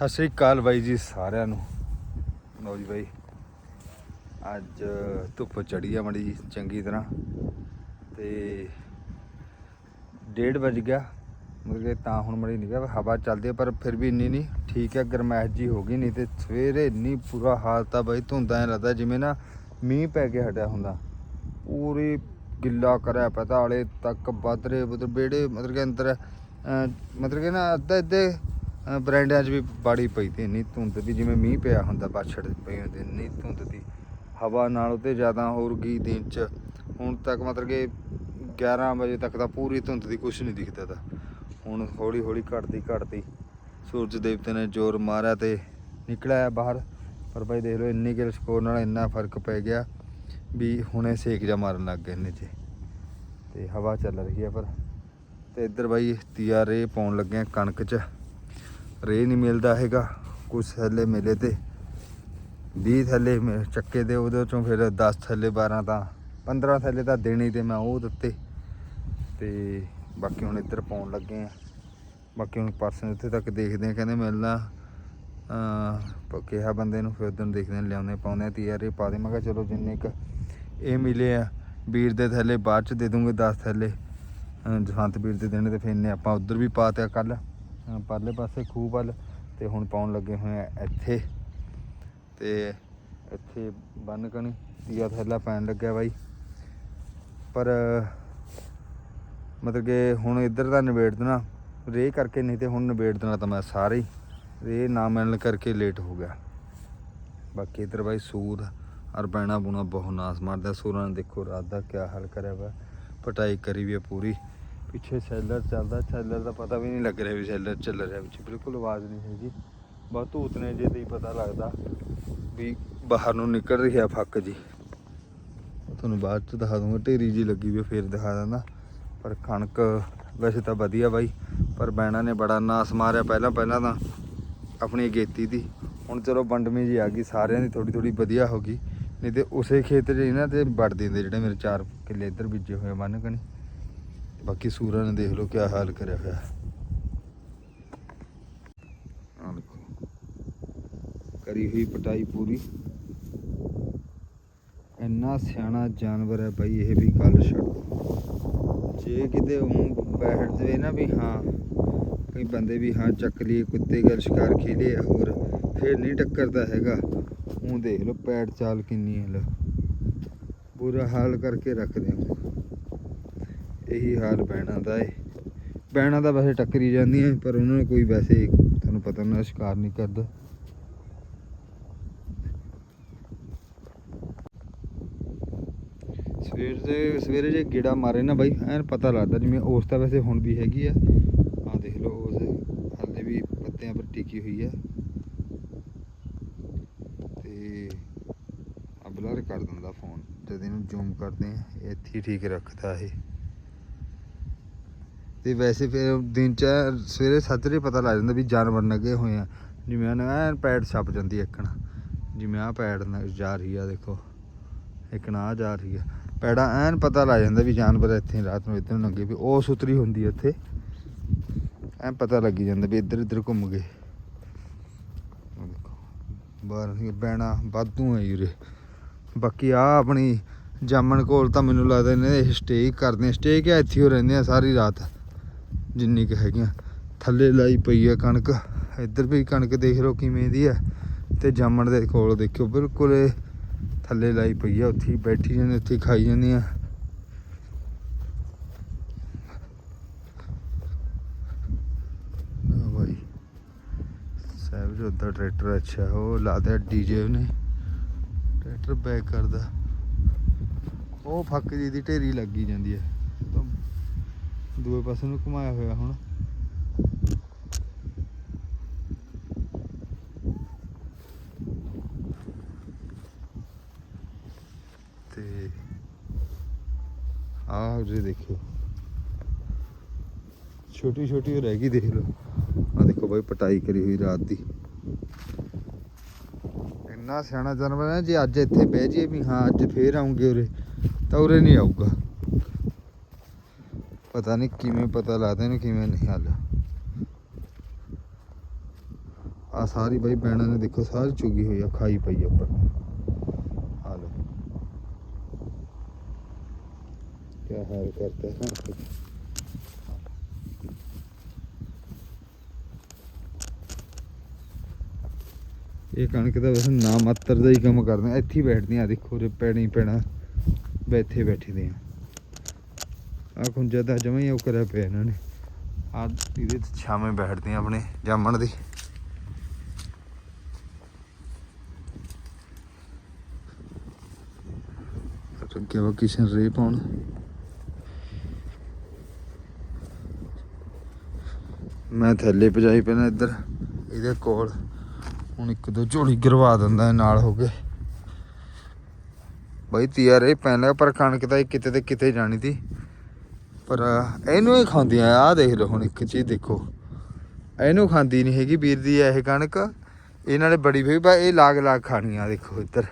ਸਤਿ ਸ਼੍ਰੀ ਅਕਾਲ ਬਾਈ ਜੀ ਸਾਰਿਆਂ ਨੂੰ। ਲਓ ਜੀ ਬਾਈ ਅੱਜ ਧੁੱਪ ਚੜੀ ਆ ਮੜੀ ਜੀ ਚੰਗੀ ਤਰ੍ਹਾਂ। ਤੇ ਡੇਢ ਵਜ ਗਿਆ ਮਤਲਬ ਕਿ ਤਾਂ ਹੁਣ ਮੜੀ ਨਹੀਂ ਗਿਆ ਹਵਾ ਚੱਲਦੀ ਆ, ਪਰ ਫਿਰ ਵੀ ਇੰਨੀ ਨਹੀਂ ਠੀਕ ਹੈ ਗਰਮੈਸ਼ ਜੀ ਹੋ ਗਈ ਨਹੀਂ ਤੇ ਸਵੇਰੇ ਇੰਨੀ ਪੂਰਾ ਹਾਲਤ ਆ ਬਾਈ ਧੁੰਦਾਂ ਐ ਲੱਗਦਾ ਜਿਵੇਂ ਨਾ ਮੀਂਹ ਪੈ ਕੇ ਹਟਿਆ ਹੁੰਦਾ। ਪੂਰੀ ਗਿੱਲਾ ਕਰਿਆ ਪਤਾ ਵਾਲੇ ਤੱਕ ਬਦਰੇ ਬਦਰ ਬੇੜੇ ਮਤਲਬ ਕਿ ਅੰਦਰ ਮਤਲਬ ਕਿ ਨਾ ਅੱਧੇ ਅੱਧੇ ਅਹ, 'ਚ ਵੀ ਬਾੜੀ ਪਈ ਤੇ ਇੰਨੀ ਧੁੰਦ ਦੀ ਜਿਵੇਂ ਮੀਂਹ ਪਿਆ ਹੁੰਦਾ ਬਾਛੜ ਪਈ ਹੁੰਦੀ ਇੰਨੀ ਧੁੰਦ ਦੀ। ਹਵਾ ਨਾਲ ਉਤੇ ਜ਼ਿਆਦਾ ਹੋਰ ਗਈ ਦਿਨ 'ਚ। ਹੁਣ ਤੱਕ ਮਤਲਬ ਕਿ 11 ਵਜੇ ਤੱਕ ਤਾਂ ਪੂਰੀ ਧੁੰਦ ਦੀ ਕੁਝ ਨਹੀਂ ਦਿਖਦਾ ਤਾ। ਹੁਣ ਹੌਲੀ ਹੌਲੀ ਘਟਦੀ ਘਟਦੀ। ਸੂਰਜ ਦੇਵਤੇ ਨੇ ਜ਼ੋਰ ਮਾਰਿਆ ਤੇ ਨਿਕਲਿਆ ਬਾਹਰ। ਪਰ ਭਾਈ ਦੇਖ ਲਓ ਇੰਨੀ ਕਿ ਸਕੋਰ ਨਾਲ ਇੰਨਾ ਫ਼ਰਕ ਪੈ ਗਿਆ ਵੀ ਹੁਣੇ ਸੇਕ ਜਾ ਮਾਰਨ ਲੱਗ ਗਏ ਨੇ 'ਚ ਤੇ ਹਵਾ ਚੱਲ ਰਹੀ ਹੈ ਪਰ। ਤੇ ਇੱਧਰ ਬਾਈ ਤੀਆ ਰੇ ਪਾਉਣ ਲੱਗੇ ਕਣਕ 'ਚ। ਰੇ ਨਹੀਂ ਮਿਲਦਾ ਹੈਗਾ। ਕੁਝ ਥੱਲੇ ਮਿਲੇ ਤੇ 20 ਥੱਲੇ ਮੇ- ਚੱਕੇ ਦੇ ਉਹਦੇ ਚੋਂ ਫਿਰ 10 ਥੱਲੇ 12 ਤਾਂ 15 ਥੱਲੇ ਤਾਂ ਦੇਣੇ ਤੇ ਮੈਂ ਉਹ ਦਿੱਤੇ। ਤੇ ਬਾਕੀ ਹੁਣ ਇੱਧਰ ਪਾਉਣ ਲੱਗੇ ਆ। ਬਾਕੀ ਹੁਣ ਪਰਸਨ ਉੱਥੇ ਤੱਕ ਦੇਖਦੇ ਆ, ਕਹਿੰਦੇ ਮਿਲਣਾ ਅ ਕਿਹਾ ਬੰਦੇ ਨੂੰ, ਫਿਰ ਉਦੋਂ ਦੇਖਦੇ ਆ, ਲਿਆਉਂਦੇ ਪਾਉਂਦੇ ਆ ਤੀਆ ਰੇ ਪਾ ਦੇ। ਮੈਂ ਕਿਹਾ ਚਲੋ ਜਿੰਨੇ ਕ ਇਹ ਮਿਲੇ ਆ, ਵੀਰ ਦੇ ਥੱਲੇ ਬਾਅਦ ਚ ਦੇ ਦੂੰਗੇ 10 ਥੱਲੇ। ਅਹ, ਜਸਵੰਤ ਵੀਰ ਦੇ ਦੇਣੇ ਤੇ ਫਿਰ ਇਹਨੇ ਆਪਾਂ ਉਧਰ ਵੀ ਪਾਤਿਆ ਕੱਲ ਪਰਲੇ ਪਾਸੇ ਖੂਹ ਵੱਲ ਤੇ ਹੁਣ ਪਾਉਣ ਲੱਗੇ ਹੋਏ ਆ ਇੱਥੇ। ਤੇ ਇੱਥੇ ਬੰਨ ਕਣੀ, ਤੀਆ ਥੈਲਾ ਪੈਣ ਲੱਗਿਆ ਬਾਈ। ਪਰ, ਮਤਲਬ ਕਿ ਹੁਣ ਇੱਧਰ ਦਾ ਨਿਬੇੜ ਦੇਣਾ। ਰੇ ਕਰਕੇ ਨਹੀਂ ਤੇ ਹੁਣ ਨਿਬੇੜ ਦੇਣਾ ਤਾਂ ਮੈਂ ਸਾਰੇ ਹੀ। ਰੇ ਨਾ ਮਿਲਣ ਕਰਕੇ ਲੇਟ ਹੋ ਗਿਆ। ਬਾਕੀ ਇੱਧਰ ਬਾਈ ਸੂਰ ਔਰ ਬੈਣਾ ਬੁਣਾ ਬਹੁਤ ਨਾਸ ਮਾਰਦਾ। ਸੂਰਾਂ ਨੇ ਦੇਖੋ ਰਾਤ ਦਾ ਕਿਆ ਹਾਲ ਕਰਿਆ ਵਾ। ਪਟਾਈ ਕਰੀ ਵੀ ਹੈ ਪੂਰੀ। ਪਿੱਛੇ ਸੈਲਰ ਚੱਲਦਾ ਸੈਲਰ ਦਾ ਪਤਾ ਵੀ ਨਹੀਂ ਲੱਗ ਰਿਹਾ ਵੀ ਸੈਲਰ ਚੱਲ ਰਿਹਾ ਵਿੱਚ ਬਿਲਕੁਲ ਆਵਾਜ਼ ਨਹੀਂ ਹੈਗੀ। ਬਹੁਤ ਧੂਤ ਨੇ ਜੇ ਤੇ ਪਤਾ ਲੱਗਦਾ ਵੀ ਬਾਹਰ ਨੂੰ ਨਿਕਲ ਰਿਹਾ ਫੱਕ ਜੀ। ਤੁਹਾਨੂੰ ਬਾਅਦ ਚ ਦਿਖਾ ਦੂੰਗਾ ਢੇਰੀ ਜੀ ਲੱਗੀ ਵੀ ਹੈ, ਫੇਰ ਦਿਖਾ ਦਿੰਦਾ। ਪਰ ਕਣਕ ਵੈਸੇ ਤਾਂ ਵਧੀਆ ਬਾਈ ਪਰ ਬੈਣਾ ਨੇ ਬੜਾ ਨਾਸ ਮਾਰਿਆ ਪਹਿਲਾਂ ਪਹਿਲਾਂ ਤਾਂ ਆਪਣੀ ਗੇਤੀ ਦੀ। ਹੁਣ ਚਲੋ ਵੰਡਵੀਂ ਜੀ ਆ ਗਈ ਸਾਰਿਆਂ ਦੀ ਥੋੜੀ ਥੋੜੀ ਵਧੀਆ ਹੋ ਗਈ। ਨਹੀਂ ਤੇ ਉਸੇ ਖੇਤ 'ਚ ਇਹਨਾਂ ਤੇ ਵੜ ਦਿੰਦੇ ਜਿਹੜੇ ਮੇਰੇ ਚਾਰ ਕਿੱਲੇ ਇੱਧਰ ਬੀਜੇ ਹੋਏ ਮੰਨ ਕਣੀ। ਬਾਕੀ ਸੂਰਾਂ ਨੇ ਦੇਖ ਲਓ ਕਿਆ ਹਾਲ ਕਰਿਆ ਹੋਇਆ। ਆਹ ਦੇਖੋ। ਕਰੀ ਹੋਈ ਪਟਾਈ ਪੂਰੀ। ਇੰਨਾ ਸਿਆਣਾ ਜਾਨਵਰ ਹੈ ਬਾਈ, ਇਹ ਵੀ ਗੱਲ ਛੱਡ ਜੇ ਕਿਤੇ ਉਹ ਬੈਠ ਜਾਵੇ ਨਾ ਵੀ ਹਾਂ, ਕਈ ਬੰਦੇ ਵੀ ਹਾਂ ਚੱਕ ਲਈਏ, ਕੁੱਤੇ ਗੱਲ ਸ਼ਿਕਾਰ ਖੇਲੇ ਹੋਰ ਫੇਰ ਨਹੀਂ ਟੱਕਰਦਾ ਹੈਗਾ। ਉਹ ਦੇਖ ਲਓ ਪੈੜ ਚਾਲ ਕਿੰਨੀ ਹੈ ਲੋ। ਬੁਰਾ ਹਾਲ ਕਰਕੇ ਰੱਖਦੇ ਹੋ ਇਹੀ ਹਾਲ ਬੈਣਾ ਦਾ ਏ। ਬੈਣਾ ਦਾ ਵੈਸੇ ਟੱਕਰੀ ਜਾਂਦੀਆਂ ਪਰ ਉਹਨਾਂ ਨੂੰ ਕੋਈ ਵੈਸੇ ਤੁਹਾਨੂੰ ਪਤਾ ਨਾ ਸ਼ਿਕਾਰ ਨਹੀਂ ਕਰਦਾ। ਸਵੇਰ ਦੇ, ਸਵੇਰੇ ਜੇ ਗੇੜਾ ਮਾਰੇ ਨਾ ਬਾਈ, ਐਨ ਪਤਾ ਲੱਗਦਾ ਜਿਵੇਂ ਉਸ ਤਾਂ ਵੈਸੇ ਹੁਣ ਵੀ ਹੈਗੀ ਆ। ਆ ਦੇਖ ਲਓ ਉਸ, ਹਾਲੇ ਵੀ ਪੱਤਿਆਂ ਪਰ ਟਿਕੀ ਹੋਈ ਆ। ਤੇ ਆ ਬਲਰ ਕਰ ਦਿੰਦਾ ਫੋਨ, ਜਦ ਇਹਨੂੰ ਜ਼ੂਮ ਕਰਦੇ ਆ ਇੱਥੇ ਹੀ ਠੀਕ ਰੱਖਦਾ ਇਹ। ਤੇ ਵੈਸੇ ਫਿਰ ਦਿਨ ਚ ਸਵੇਰੇ ਸੱਜਰੇ ਪਤਾ ਲੱਗ ਜਾਂਦਾ ਵੀ ਜਾਨਵਰ ਨਗੇ ਹੋਏ ਆ। ਜਿਵੇਂ ਐਨ ਪੈੜ ਛੱਪ ਜਾਂਦੀ ਹੈ ਇੱਕਣ ਜਿਵੇਂ ਆ ਪੈੜ ਨ- ਜਾ ਰਹੀ ਆ, ਦੇਖੋ। ਇੱਕ ਨਾ ਆਹ ਜਾ ਰਹੀ ਆ। ਪੈੜਾ ਐਨ ਪਤਾ ਲੱਗ ਜਾਂਦਾ ਵੀ ਜਾਨਵਰ ਇੱਥੇ ਰਾਤ ਨੂੰ ਇੱਧਰ ਨੂੰ ਲੰਗੇ ਵੀ ਉਹ ਸੁਤਰੀ ਹੁੰਦੀ ਇੱਥੇ ਐਨ ਪਤਾ ਲੱਗੀ ਜਾਂਦਾ ਵੀ ਇੱਧਰ ਇੱਧਰ ਘੁੰਮ ਗਏ। ਆਹ ਬਾਹਰ ਬੈਣਾ ਵਾਧੂ ਹੈ ਯੂਰੇ ਬਾਕੀ ਆ ਆਪਣੀ ਜਾਮਣ ਕੋਲ ਤਾਂ ਮੈਨੂੰ ਲੱਗਦਾ ਇਹਨੇ ਇਹ ਸਟੇ ਕਰਦੇ ਆ। ਸਟੇ ਕਿ ਇੱਥੇ ਹੀ ਰਹਿੰਦੇ ਆ ਸਾਰੀ ਰਾਤ। ਜਿੰਨੀ ਕੁ ਹੈਗੀਆਂ। ਥੱਲੇ ਲਾਈ ਪਈ ਆ ਕਣਕ। ਇੱਧਰ ਵੀ ਕਣਕ ਦੇਖ ਲਓ ਕਿਵੇਂ ਦੀ ਆ। ਤੇ ਜਾਮਣ ਦੇ ਕੋਲ ਦੇਖਿਓ, ਬਿਲਕੁਲ ਥੱਲੇ ਲਾਈ ਪਈ ਆ। ਉੱਥੇ ਬੈਠੀ ਜਾਂਦੇ, ਉੱਥੇ ਖਾਈ ਜਾਂਦੀਆਂ ਆ। ਸਾਹਿਬ ਜੀ ਉੱਧਰ ਟਰੈਕਟਰ ਅੱਛਾ, ਉਹ ਲਾਦਾ ਡੀਜੇ ਨੇ ਟਰੈਕਟਰ ਬੈਕ ਕਰਦਾ। ਉਹ ਫੱਕ ਜੀ ਦੀ ਢੇਰੀ ਲੱਗੀ ਜਾਂਦੀ ਹੈ ਦੂਏ ਪਾਸੇ ਨੂੰ ਘੁਮਾਇਆ ਹੋਇਆ ਹੁਣ। ਤੇ ਆਹ ਉਰੇ ਦੇਖਿਓ। ਛੋਟੀ ਛੋਟੀ ਉਹ ਰਹਿ ਗਈ ਦੇਖ ਲਓ। ਆ ਦੇਖੋ ਬਾਈ, ਪਟਾਈ ਕਰੀ ਹੋਈ ਰਾਤ ਦੀ। ਇੰਨਾ ਸਿਆਣਾ ਜਾਨਵਰ ਹੈ ਜੇ ਅੱਜ ਇੱਥੇ ਬਹਿ ਜਾਈਏ ਵੀ ਹਾਂ, ਅੱਜ ਫੇਰ ਆਉਂਗੇ ਉਰੇ, ਤਾਂ ਉਰੇ ਨਹੀਂ ਆਊਗਾ। ਪਤਾ ਨਹੀਂ ਕਿਵੇਂ ਪਤਾ ਲੱਗਦਾ ਨੇ ਕਿਵੇਂ ਨਹੀਂ ਹੱਲ। ਆ ਸਾਰੀ ਬਾਈ ਬੈਣਾ ਨੇ ਦੇਖੋ, ਸਾਰੀ ਚੁਗੀ ਹੋਈ ਆ, ਖਾਈ ਪਈ ਆ ਉੱਪਰ। ਆ ਕੀ ਹਾਲ ਕਰਤਾ ਹੈ ਇਹ ਕਣਕ ਦਾ ਵੈਸੇ ਨਾ ਮਾਤਰ ਦਾ ਹੀ ਕੰਮ ਕਰਦੇ। ਆ ਇੱਥੇ ਹੀ ਬੈਠਦੀਆਂ, ਦੇਖੋ ਰੇ ਪੈਣੀ ਪੈਣਾ, ਬੈਠੇ ਬੈਠੀ ਦੇ ਆ ਖੁੰਜਾ ਤਾਂ ਜਮਾਂ ਹੀ ਉਹ ਕਰਿਆ ਪਿਆ ਇਹਨਾਂ ਨੇ। ਆ ਇਹਦੇ ਤੇ ਛਾਵੇਂ ਆ ਆਪਣੇ ਜਾਮਣ ਦੀ। ਅੱਗੇ ਵਾ ਕਿਸ਼ਨ ਰੇ ਪਾਉਣ। ਮੈਂ ਥੱਲੇ ਪਜਾਈ ਪੈਣਾ ਇੱਧਰ, ਇਹਦੇ ਕੋਲ। ਹੁਣ ਇੱਕ ਦੋ ਝੋਲੀ ਗਰਵਾ ਦਿੰਦਾ ਇਹ ਨਾਲ ਹੋ ਕੇ। ਬਈ ਤੀਆ ਰੇ ਪੈਣਾ, ਪਰ ਕਣਕ ਤਾਂ ਇਹ ਕਿਤੇ ਤੇ ਕਿਤੇ ਜਾਣੀ ਤੀ ਪਰ ਇਹਨੂੰ ਹੀ ਖਾਂਦੀਆਂ ਆ ਦੇਖ ਲਓ ਹੁਣ ਇੱਕ ਚੀਜ਼ ਦੇਖੋ। ਇਹਨੂੰ ਖਾਂਦੀ ਨਹੀਂ ਹੈਗੀ ਵੀਰ ਦੀ ਇਹ ਕਣਕ। ਇਹ ਨਾਲੇ ਬੜੀ ਵੀ ਬਾ ਇਹ ਲਾਗ ਲਾਗ ਖਾਣੀ ਆ ਦੇਖੋ ਇੱਧਰ।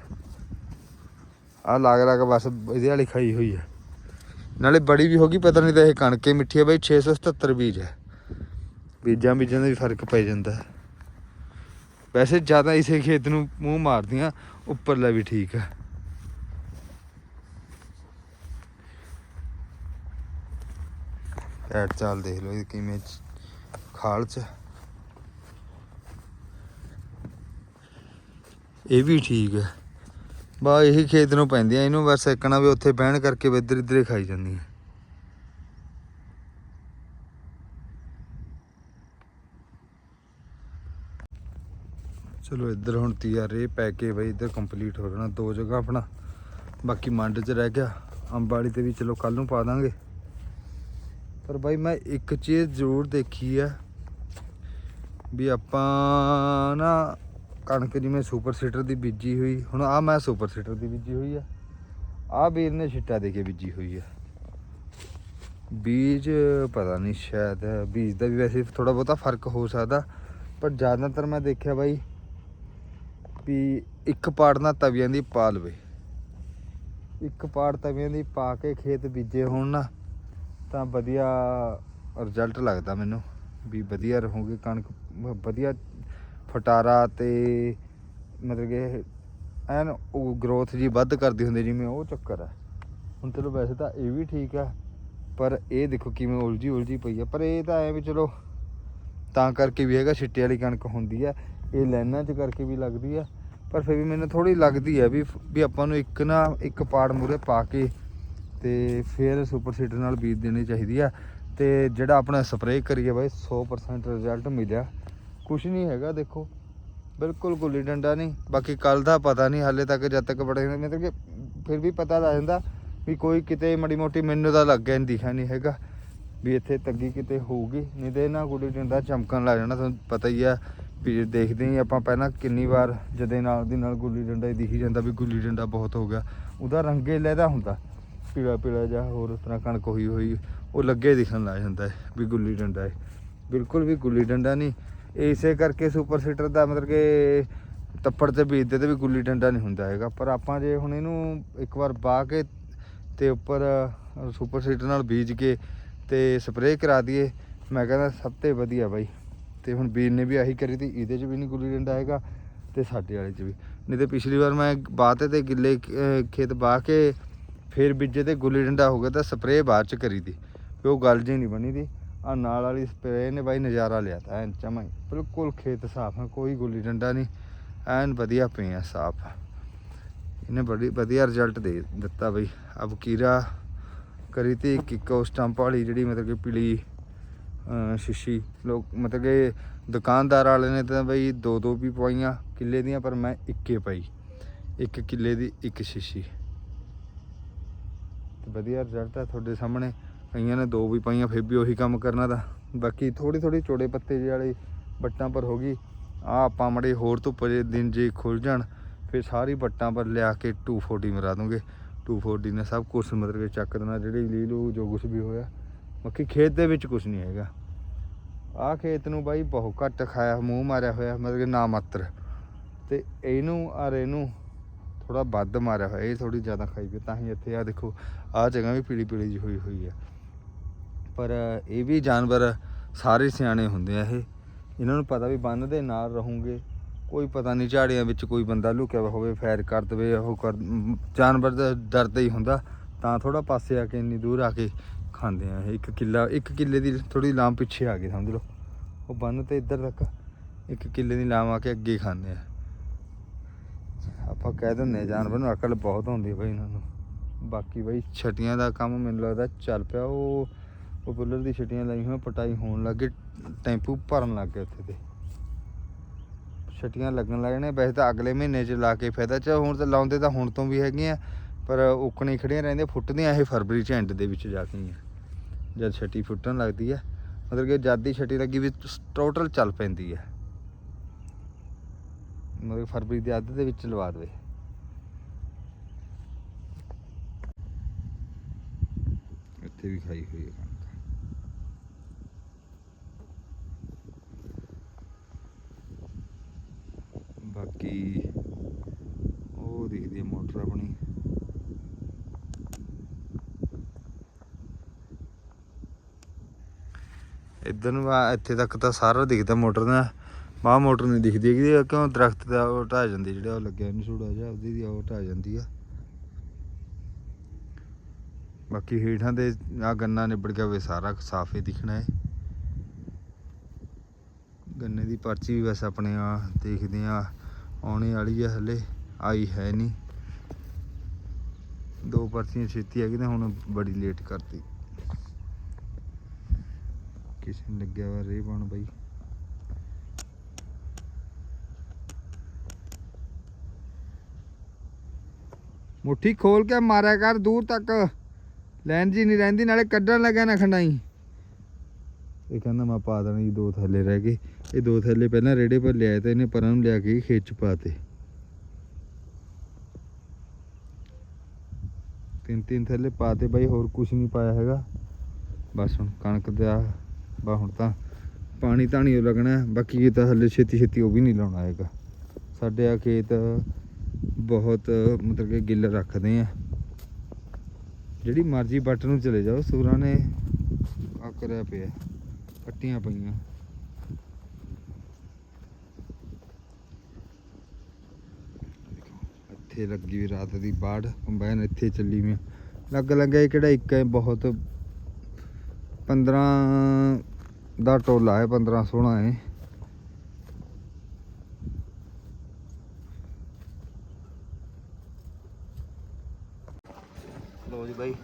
ਆ ਲਾਗ ਲਾਗ ਬਸ ਇਹਦੇ ਵਾਲੀ ਖਾਈ ਹੋਈ ਆ। ਨਾਲੇ ਬੜੀ ਵੀ ਹੋਗੀ ਪਤਾ ਨਹੀਂ ਤਾਂ ਇਹ ਕਣਕੇ ਮਿੱਠੀ ਆ ਬਈ 677 ਬੀਜ ਹੈ ਬੀਜਾਂ ਬੀਜਾਂ ਦਾ ਵੀ ਫ਼ਰਕ ਪੈ ਜਾਂਦਾ। ਵੈਸੇ ਜ਼ਿਆਦਾ ਇਸੇ ਖੇਤ ਨੂੰ ਮੂੰਹ ਮਾਰਦੀਆਂ, ਉੱਪਰਲਾ ਵੀ ਠੀਕ ਆ। ਐਡ ਚਾਲ ਦੇਖ ਲਓ ਇਹ ਕਿਵੇਂ ਚ- ਖਾਲ ਚ। ਇਹ ਵੀ ਠੀਕ ਹੈ। ਬਾ, ਇਹੀ ਖੇਤ ਨੂੰ ਪੈਂਦੀਆਂ ਇਹਨੂੰ ਬਸ ਇੱਕਣਾ ਵੀ ਉੱਥੇ ਬਹਿਣ ਕਰਕੇ ਵੀ ਇੱਧਰ ਇੱਧਰ ਹੀ ਖਾਈ ਜਾਂਦੀਆਂ ਚਲੋ ਇੱਧਰ ਹੁਣ ਤਿਆਰ ਰੇ ਪੈ ਕੇ ਬਈ ਇੱਧਰ ਕੰਪਲੀਟ ਹੋ ਜਾਣਾ, ਦੋ ਜਗ੍ਹਾ ਆਪਣਾ। ਬਾਕੀ ਮੰਡ 'ਚ ਰਹਿ ਗਿਆ ਅੰਬ ਵਾਲੀ ਤੇ ਵੀ ਚਲੋ ਕੱਲ ਨੂੰ ਪਾ ਦਾਂਗੇ। ਪਰ ਬਾਈ ਮੈਂ ਇੱਕ ਚੀਜ਼ ਜ਼ਰੂਰ ਦੇਖੀ ਆ ਵੀ ਆਪਾਂ ਨਾ ਕਣਕ ਜਿਵੇਂ ਸੁਪਰ ਸੀਟਰ ਦੀ ਬੀਜੀ ਹੋਈ, ਹੁਣ ਆ ਮੈਂ ਸੁਪਰ ਸੀਟਰ ਦੀ ਬੀਜੀ ਹੋਈ ਆ। ਆ ਵੀਰ ਨੇ ਛਿੱਟਾ ਦੇ ਕੇ ਬੀਜੀ ਹੋਈ ਆ। ਬੀਜ ਪਤਾ ਨਹੀਂ ਸ਼ਾਇਦ, ਬੀਜ ਦਾ ਵੀ ਵੈਸੇ ਥੋੜਾ ਬਹੁਤਾ ਫ਼ਰਕ ਹੋ ਸਕਦਾ, ਪਰ ਜ਼ਿਆਦਾਤਰ ਮੈਂ ਦੇਖਿਆ ਬਾਈ ਵੀ ਇੱਕ ਪਾੜ ਨਾ ਤਵੀਆਂ ਦੀ ਪਾ ਲਵੇ। ਇੱਕ ਪਾੜ ਤਵੀਆਂ ਦੀ ਪਾ ਕੇ ਖੇਤ ਬੀਜੇ ਹੋਣ ਨਾ ਤਾਂ ਵਧੀਆ ਰਿਜ਼ਲਟ ਲੱਗਦਾ ਮੈਨੂੰ ਵੀ ਵਧੀਆ ਰਹੂਗੀ ਕਣਕ, ਵਧੀਆ ਫਟਾਰਾ ਤੇ ਮਤਲਬ ਕਿ ਐਨ ਉਹ ਗਰੋਥ ਜੀ ਵੱਧ ਕਰਦੀ ਹੁੰਦੀ ਜਿਵੇਂ ਉਹ ਚੱਕਰ ਹੈ। ਹੁਣ ਚਲੋ ਵੈਸੇ ਤਾਂ ਇਹ ਵੀ ਠੀਕ ਹੈ, ਪਰ ਇਹ ਦੇਖੋ ਕਿਵੇਂ ਉਲਝੀ ਉਲਝੀ ਪਈ ਹੈ। ਪਰ ਇਹ ਤਾਂ ਐ ਵੀ ਚਲੋ ਤਾਂ ਕਰਕੇ ਵੀ ਹੈਗਾ, ਛਿੱਟੇ ਵਾਲੀ ਕਣਕ ਹੁੰਦੀ ਹੈ, ਇਹ ਲਾਈਨਾਂ 'ਚ ਕਰਕੇ ਵੀ ਲੱਗਦੀ ਹੈ। ਪਰ ਫਿਰ ਵੀ ਮੈਨੂੰ ਥੋੜੀ ਲੱਗਦੀ ਹੈ ਵੀ ਵੀ ਆਪਾਂ ਨੂੰ ਇੱਕ ਨਾ ਇੱਕ ਪਾੜ ਮੂਰੇ ਪਾ ਕੇ ਤੇ ਫਿਰ ਸੁਪਰ ਸੀਡਰ ਨਾਲ ਬੀਜ ਦੇਣੀ ਚਾਹੀਦੀ ਆ। ਤੇ ਜਿਹੜਾ ਆਪਣਾ ਸਪਰੇਅ ਕਰੀਏ ਬਾਈ 100% ਰਿਜ਼ਲਟ ਮਿਲਿਆ। ਕੁਝ ਨਹੀਂ ਹੈਗਾ, ਦੇਖੋ। ਬਿਲਕੁਲ ਗੁੱਲੀ ਡੰਡਾ ਨਹੀਂ। ਬਾਕੀ ਕੱਲ ਦਾ ਪਤਾ ਨਹੀਂ, ਹਾਲੇ ਤੱਕ ਜਦ ਤੱਕ ਬੜੇ ਮਤਲਬ ਕਿ ਫਿਰ ਵੀ ਪਤਾ ਲੱਗ ਜਾਂਦਾ ਵੀ ਕੋਈ ਕਿਤੇ ਮੜੀ ਮੋਟੀ ਮੈਨੂੰ ਤਾਂ ਲੱਗ ਗਿਆ ਨਹੀਂ ਦਿਖਿਆ ਨਹੀਂ ਹੈਗਾ ਵੀ ਇੱਥੇ ਤੱਗੀ ਕਿਤੇ ਹੋਊਗੀ। ਨਹੀਂ ਤੇ ਨਾ ਗੁੱਲੀ ਡੰਡਾ ਚਮਕਣ ਲੱਗ ਜਾਣਾ, ਤੁਹਾਨੂੰ ਪਤਾ ਹੀ ਆ ਵੀ ਦੇਖਦੇ ਹੀ ਆਪਾਂ ਪਹਿਲਾਂ ਕਿੰਨੀ ਵਾਰ ਜਦੇ ਨਾਲ ਦੀ ਨਾਲ ਗੁੱਲੀ ਡੰਡਾ ਹੀ ਦਿਖੀ ਜਾਂਦਾ ਵੀ ਗੁੱਲੀ ਡੰਡਾ ਬਹੁਤ ਹੋ ਗਿਆ। ਉਹਦਾ ਰੰਗੇ ਲੈਦਾ ਹੁੰਦਾ। ਪੀਲਾ ਪੀਲਾ ਜਾਂ ਹੋਰ ਉਸ ਤਰ੍ਹਾਂ ਕਣਕ ਹੋਈ ਹੋਈ, ਉਹ ਲੱਗੇ ਦਿਖਣ ਲੱਗ ਜਾਂਦਾ ਹੈ ਵੀ ਗੁੱਲੀ ਡੰਡਾ ਹੈ। ਬਿਲਕੁਲ ਵੀ ਗੁੱਲੀ ਡੰਡਾ ਨਹੀਂ। ਇਸੇ ਕਰਕੇ ਸੁਪਰ ਸੀਟਰ ਦਾ ਮਤਲਬ ਕਿ ਤੱਪੜ ਤੇ ਬੀਜਦੇ ਤੇ ਵੀ ਗੁੱਲੀ ਡੰਡਾ ਨਹੀਂ ਹੁੰਦਾ ਹੈਗਾ। ਪਰ ਆਪਾਂ ਜੇ ਹੁਣ ਇਹਨੂੰ ਇੱਕ ਵਾਰ ਪਾ ਕੇ ਤੇ ਉੱਪਰ ਸੁਪਰ ਸੀਟਰ ਨਾਲ ਬੀਜ ਕੇ ਤੇ ਸਪਰੇਅ ਕਰਾ ਦਈਏ, ਮੈਂ ਕਹਿੰਦਾ ਸਭ ਤੋਂ ਵਧੀਆ ਬਾਈ। ਤੇ ਹੁਣ ਵੀਰ ਨੇ ਵੀ ਆਹੀ ਕਰੀ ਤੀ, ਇਹਦੇ 'ਚ ਵੀ ਨਹੀਂ ਗੁੱਲੀ ਡੰਡਾ ਹੈਗਾ ਤੇ ਸਾਡੇ ਵਾਲੇ 'ਚ ਵੀ। ਨਹੀਂ ਤੇ ਪਿਛਲੀ ਵਾਰ ਮੈਂ ਬਾਤੇ ਤੇ ਗਿੱਲੇ ਖੇਤ ਬਾਹ ਕੇ ਫਿਰ ਬੀਜੇ ਤੇ ਗੁੱਲੀ ਡੰਡਾ ਹੋ ਗਿਆ ਤਾਂ ਸਪਰੇਅ ਬਾਅਦ 'ਚ ਕਰੀ ਦੀ, ਵੀ ਉਹ ਗੱਲ ਜੀ ਨਹੀਂ ਬਣੀ ਦੀ। ਆ ਨਾਲ ਵਾਲੀ ਸਪਰੇਅ ਨੇ ਬਾਈ ਨਜ਼ਾਰਾ ਲਿਆ ਤਾਂ, ਐਨ ਚਮਾਈ ਬਿਲਕੁਲ ਖੇਤ ਸਾਫ਼ ਹੈ ਕੋਈ ਗੁੱਲੀ ਡੰਡਾ ਨਹੀਂ। ਐਨ ਵਧੀਆ ਪਈਆਂ ਸਾਫ਼ ਇਹਨੇ ਬੜੀ ਵਧੀਆ ਰਿਜ਼ਲਟ ਦੇ ਦਿੱਤਾ ਬਈ। ਅਬ ਕੀਰਾ ਕਰੀ ਤੀ ਇੱਕ ਇੱਕ ਉਹ ਸਟੰਪ ਵਾਲੀ ਜਿਹੜੀ ਮਤਲਬ ਕਿ ਪੀਲੀ ਸ਼ੀਸ਼ੀ। ਲੋਕ ਮਤਲਬ ਕਿ ਦੁਕਾਨਦਾਰ ਵਾਲੇ ਨੇ ਤਾਂ ਬਈ ਦੋ ਦੋ ਵੀ ਪਵਾਈਆਂ ਕਿੱਲੇ ਦੀਆਂ, ਪਰ ਮੈਂ ਇੱਕੇ ਪਾਈ। ਇੱਕ ਕਿੱਲੇ ਦੀ, ਇੱਕ ਸ਼ੀਸ਼ੀ। ਵਧੀਆ ਰਿਜ਼ਲਟ ਹੈ ਤੁਹਾਡੇ ਸਾਹਮਣੇ। ਕਈਆਂ ਨੇ ਦੋ ਵੀ ਪਾਈਆਂ, ਫਿਰ ਵੀ ਉਹੀ ਕੰਮ ਕਰਨਾ ਦਾ ਬਾਕੀ ਥੋੜੀ ਥੋੜੀ ਚੋੜੇ ਪੱਤੇ ਜਿਹੇ ਵਾਲੀ ਬੱਟਾਂ ਪਰ ਹੋ ਗਈ। ਆ ਆਪਾਂ ਮੜੇ ਹੋਰ ਧੁੱਪ ਜੇ ਦਿਨ ਜੇ ਖੁੱਲ ਜਾਣ, ਫਿਰ ਸਾਰੀ ਵੱਟਾਂ ਪਰ ਲਿਆ ਕੇ 240 ਮਰਾ ਦੂੰਗੇ। 240 ਨੇ ਸਭ ਕੁਝ ਮਤਲਬ ਕਿ ਚੱਕ ਦੇਣਾ, ਜਿਹੜੀ ਲੀਲੂ ਜੋ ਕੁਝ ਵੀ ਹੋਇਆ। ਬਾਕੀ ਖੇਤ ਦੇ ਵਿੱਚ ਕੁਝ ਨਹੀਂ ਹੈਗਾ। ਆਹ ਖੇਤ ਨੂੰ ਬਾਈ ਬਹੁਤ ਘੱਟ ਖਾਇਆ, ਮੂੰਹ ਮਾਰਿਆ ਹੋਇਆ, ਮਤਲਬ ਕਿ ਨਾ ਮਾਤਰ। ਤੇ ਇਹਨੂੰ ਔਰ ਇਹਨੂੰ ਥੋੜਾ ਵੱਧ ਮਾਰਿਆ ਹੋਇਆ, ਇਹ ਥੋੜੀ ਜ਼ਿਆਦਾ ਖਾਈ ਪਈ ਤਾਂ ਹੀ ਇੱਥੇ ਆ ਦੇਖੋ, ਆਹ ਜਗ੍ਹਾ ਵੀ ਪੀਲੀ ਪੀਲੀ ਜਿਹੀ ਹੋਈ ਹੋਈ ਹੈ ਪਰ ਇਹ ਵੀ ਜਾਨਵਰ ਸਾਰੇ ਸਿਆਣੇ ਹੁੰਦੇ ਆ ਇਹ। ਇਹਨਾਂ ਨੂੰ ਪਤਾ ਵੀ ਬੰਨ ਦੇ ਨਾਲ ਰਹੂਗੇ। ਕੋਈ ਪਤਾ ਨਹੀਂ ਝਾੜੀਆਂ ਵਿੱਚ ਕੋਈ ਬੰਦਾ ਲੁਕਿਆ ਹੋਵੇ ਫਾਇਰ ਕਰ ਦਵੇ, ਉਹ ਕਰ, ਜਾਨਵਰ ਦਾ ਡਰਦਾ ਹੀ ਹੁੰਦਾ। ਤਾਂ ਥੋੜਾ ਪਾਸੇ ਆ ਕੇ ਇੰਨੀ ਦੂਰ ਆ ਕੇ ਖਾਂਦੇ ਆ ਇਹ। ਇੱਕ ਕਿੱਲਾ, ਇੱਕ ਕਿੱਲੇ ਦੀ ਥੋੜੀ ਲਾਮ ਪਿੱਛੇ ਆ ਗਈ, ਸਮਝ ਲਓ। ਉਹ ਬੰਨ ਤੇ ਇੱਧਰ ਤੱਕ, ਇੱਕ ਕਿੱਲੇ ਦੀ ਲਾਮ ਆ ਕੇ ਅੱਗੇ ਖਾਂਦੇ ਆ। ਆਪਾਂ ਕਹਿ ਦਿੰਦੇ ਆ ਜਾਨਵਰ ਨੂੰ ਅਕਲ ਬਹੁਤ ਹੁੰਦੀ ਬਈ ਇਹਨਾਂ ਨੂੰ। ਬਾਕੀ ਬਈ ਛਟੀਆਂ ਦਾ ਕੰਮ ਮੈਨੂੰ ਲੱਗਦਾ ਚੱਲ ਪਿਆ, ਉਹ ਉਹ ਬੁੱਲਰ ਦੀ ਛਟੀਆਂ ਲਾਈ ਹੋਈਆਂ, ਪਟਾਈ ਹੋਣ ਲੱਗੇ ਟੈਂਪੂ ਭਰਨ ਲੱਗ ਗਏ ਉੱਥੇ ਤੇ। ਛਟੀਆਂ ਲੱਗਣ ਲੱਗ ਨੇ ਵੈਸੇ ਤਾਂ ਅਗਲੇ ਮਹੀਨੇ 'ਚ ਲਾ ਕੇ ਫਾਇਦਾ ਚ ਹੁਣ ਤਾਂ ਲਾਉਂਦੇ ਤਾਂ ਹੁਣ ਤੋਂ ਵੀ ਹੈਗੀਆਂ, ਪਰ ਉਕਣੇ ਖੜੀਆਂ ਰਹਿੰਦੀਆਂ, ਫੁੱਟਦੀਆਂ ਇਹ ਫਰਵਰੀ ਚ ਐਂਡ ਦੇ ਵਿੱਚ ਜਾ ਕੇ ਜਦ ਛਟੀ ਫੁੱਟਣ ਲੱਗਦੀ ਹੈ ਮਤਲਬ ਕਿ ਜਦ ਦੀ ਛਟੀ ਲੱਗੀ ਵੀ ਟੋਟਲ ਚੱਲ ਪੈਂਦੀ ਹੈ ਮਤਲਬ ਫਰਵਰੀ ਦੇ ਅੱਧ ਦੇ ਵਿੱਚ ਲਵਾ ਦੇਵੇ। ਇੱਥੇ ਵੀ ਖਾਈ ਹੋਈ ਹੈ ਕਣਕ। ਬਾਕੀ ਉਹ ਦਿਖਦੀ ਹੈ ਮੋਟਰ ਆਪਣੀ। ਇੱਧਰ ਨੂੰ ਇੱਥੇ ਤੱਕ ਤਾਂ ਸਾਰਾ ਦਿਖਦਾ ਮੋਟਰ ਦਾ। ਆਹ ਮੋਟਰ ਨਹੀਂ ਦਿਖਦੀ ਕਿ ਕਿਉਂ ਦਰਖਤ ਦਾ ਉਹ ਢਾਹ ਜਾਂਦੀ, ਜਿਹੜਾ ਉਹ ਲੱਗਿਆ ਨਹੀਂ ਛੋੜਾ ਜਿਹਾ, ਉਹਦੀ ਦੀ ਉਹ ਢਾਹ ਜਾਂਦੀ ਆ। ਬਾਕੀ ਹੇਠਾਂ 'ਤੇ ਆ ਗੰਨਾ ਨਿਬੜ ਗਿਆ, ਵੇ ਸਾਰਾ ਸਾਫ਼ ਹੀ ਦਿਖਣਾ ਹੈ। ਗੰਨੇ ਦੀ ਪਰਚੀ ਵੀ ਬਸ ਆਪਣੇ ਆ ਦੇਖਦੇ ਆ ਆਉਣੇ ਵਾਲੀ ਆ ਹਲੇ, ਆਈ ਹੈ ਨਹੀਂ ਦੋ ਪਰਚੀਆਂ ਛੇਤੀ ਆ ਗਈ ਤੇ ਹੁਣ ਬੜੀ ਲੇਟ ਕਰਤੀ। ਕਿਸੇ ਨੂੰ ਲੱਗਿਆ ਵਾ ਰੇ ਬਣ ਬਈ। ਮੁੱਠੀ ਖੋਲ ਕੇ ਮਾਰਿਆ ਕਰ, ਦੂਰ ਤੱਕ। ਲੈਣ ਜੀ ਨਹੀਂ ਰਹਿੰਦੀ, ਨਾਲੇ ਕੱਢਣ ਲੱਗਿਆ ਨਾ ਖੰਡਾਈ। ਇਹ ਕਹਿੰਦਾ ਮੈਂ ਪਾ ਦੇਣਾ ਜੀ, ਦੋ ਥੱਲੇ ਰਹਿ ਗਏ। ਇਹ ਦੋ ਥੱਲੇ ਪਹਿਲਾਂ ਰੇੜੇ ਪਰ ਲਿਆਏ ਤੇ ਇਹਨੇ ਪਰਾਂ ਨੂੰ ਲਿਆ ਕੇ ਖੇਚ ਪਾਤੇ। ਤਿੰਨ ਤਿੰਨ ਥੱਲੇ ਪਾਤੇ ਬਾਈ, ਹੋਰ ਕੁਝ ਨਹੀਂ ਪਾਇਆ ਹੈਗਾ। ਬਸ ਹੁਣ ਕਣਕ ਦਾ ਬਾ ਹੁਣ ਤਾਂ ਪਾਣੀ ਧਾਣੀ ਓ ਲੱਗਣਾ। ਬਾਕੀ ਇਹ ਤਾਂ ਹੱਲੇ ਛੇਤੀ ਛੇਤੀ ਉਹ ਵੀ ਨਹੀਂ ਲਾਉਣਾ ਹੈਗਾ। ਸਾਡੇ ਆ ਖੇਤ ਬਹੁਤ, ਮਤਲਬ ਕਿ ਗਿੱਲ ਰੱਖਦੇ ਆ। ਜਿਹੜੀ ਮਰਜ਼ੀ ਬੱਟ ਨੂੰ ਚਲੇ ਜਾਓ, ਸੂਰਾਂ ਨੇ ਆ ਕਰਿਆ ਪਿਆ ਪੱਟੀਆਂ ਪਈਆਂ। ਇੱਥੇ ਲੱਗੀ ਵੀ ਰਾਤ ਦੀ ਬਾੜ ਕੰਬਾਈਨ ਇੱਥੇ ਚੱਲੀ ਮੈਂ। ਲੱਗ ਲੱਗਾ ਇਹ ਕਿਹੜਾ ਇੱਕ ਹੈ, ਬਹੁਤ। 15 ਦਾ ਟੋਲਾ ਹੈ 15 16 ਹੈ। ਲੋ ਜੀ ਬਾਈ।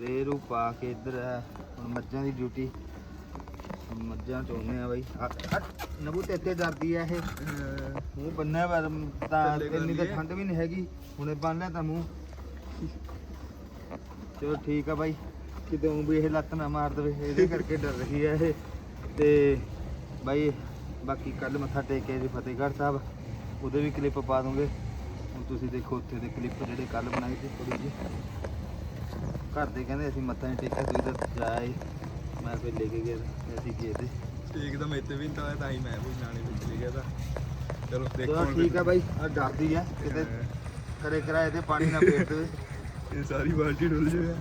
ਰੇ ਰੂ ਪਾ ਕੇ ਇੱਧਰ ਹੈ ਹੁਣ ਮੱਝਾਂ ਦੀ ਡਿਊਟੀ ਮੱਝਾਂ ਚੋਣੇ ਆ ਬਾਈ। ਆ- ਆ, ਨਬੂ ਤੇ ਇੱਥੇ ਡਰਦੀ ਆ ਇਹ ਮੂੰਹ ਬੰਨਿਆ ਪਰ ਤਾਂ ਇੰਨੀ ਤਾਂ। ਠੰਡ ਵੀ ਨਹੀਂ ਹੈਗੀ। ਹੁਣੇ ਬੰਨ ਲਿਆ ਤਾਂ ਮੂੰਹ। ਚਲੋ ਠੀਕ ਆ ਬਾਈ। ਕਿਤੇ ਊਂ ਵੀ ਇਹ ਲੱਤ ਨਾ ਮਾਰ ਦੇਵੇ। ਇਹਦੇ ਕਰਕੇ ਡਰ ਰਹੀ ਹੈ ਇਹ। ਤੇ ਬਾਈ ਬਾਕੀ ਕੱਲ ਮੱਥਾ ਟੇਕ ਕੇ ਜੀ ਫਤਿਹਗੜ੍ਹ ਸਾਹਿਬ। ਉਹਦੇ ਵੀ ਕਲਿੱਪ ਪਾ ਦੂੰਗੇ। ਤੁਸੀਂ ਦੇਖੋ ਉੱਥੇ ਦੇ ਕਲਿੱਪ ਜਿਹੜੇ ਕੱਲ ਬਣਾਏ ਸੀ ਥੋੜੀ ਜਿਹੀ ਘਰ ਦੇ ਕਹਿੰਦੇ ਅਸੀਂ ਮੱਥਾ ਨਹੀਂ ਟੇਕਿਆ ਤੁਸੀਂ ਤਾਂ ਜਾਏ। ਮੈਂ ਫਿਰ ਲੈ ਕੇ ਗਿਆ ਅਸੀਂ ਗਏ ਤੇ। ਠੀਕ ਤਾਂ ਮੈਥੇ ਵੀ ਤਾਂ ਤਾਂ ਹੀ ਮੈਂ ਵੀ ਨਾਲੇ ਵਿੱਚ ਲਿਖਿਆ ਤਾਂ। ਚਲੋ ਦੇਖੋ ਠੀਕ ਆ ਬਾਈ ਆ ਡਰਦੀ ਆ ਕਿਤੇ ਕਰੇ ਕਰਾਏ ਤੇ ਪਾਣੀ ਨਾ ਪੇਟ ਇਹ ਸਾਰੀ ਬਾਲਟੀ ਡੁੱਲ ਜਾਵੇ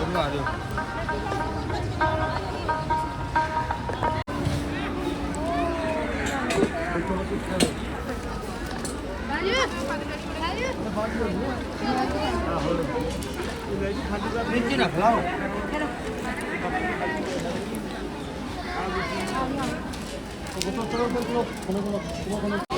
このこのこのこのこの